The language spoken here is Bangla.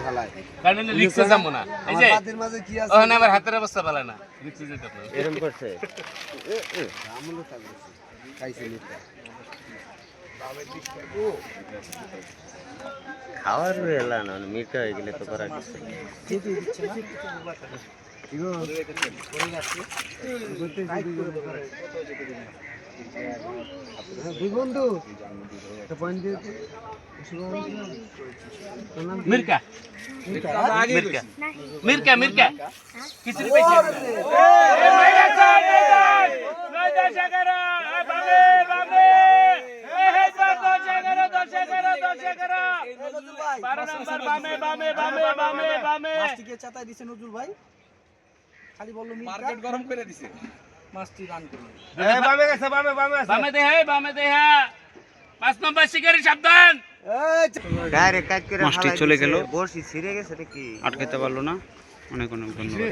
আমার হাতের মাঝে কি আছে? ওখানে হাতের অবস্থা ভালো না। এরকম করছে? আমলো থাকবে খাইছে নিতে খাওয়ার এলা না মিঠা হয়ে গেলে তো করা কিছু নেই। ইগো বলতে দুই বন্ধু? একটা পয়েন্ট দিয়ে দে। তোর মির্কা। মির্কা? মির্কা। মির্কা ভাই। খালি বলল মার্কেট গরম করে দিছে। মাছটি দান করল। বামে দে হে বামে দে হ্যাঁ পাঁচ নম্বর শিকারি সাবধান। ডাইরেক্ট কাজ করে মাছটি চলে। গেল। বড়শি ছিঁড়ে গেছে নাকি? আটকাতে পারল না। অনেক অনেক ধন্যবাদ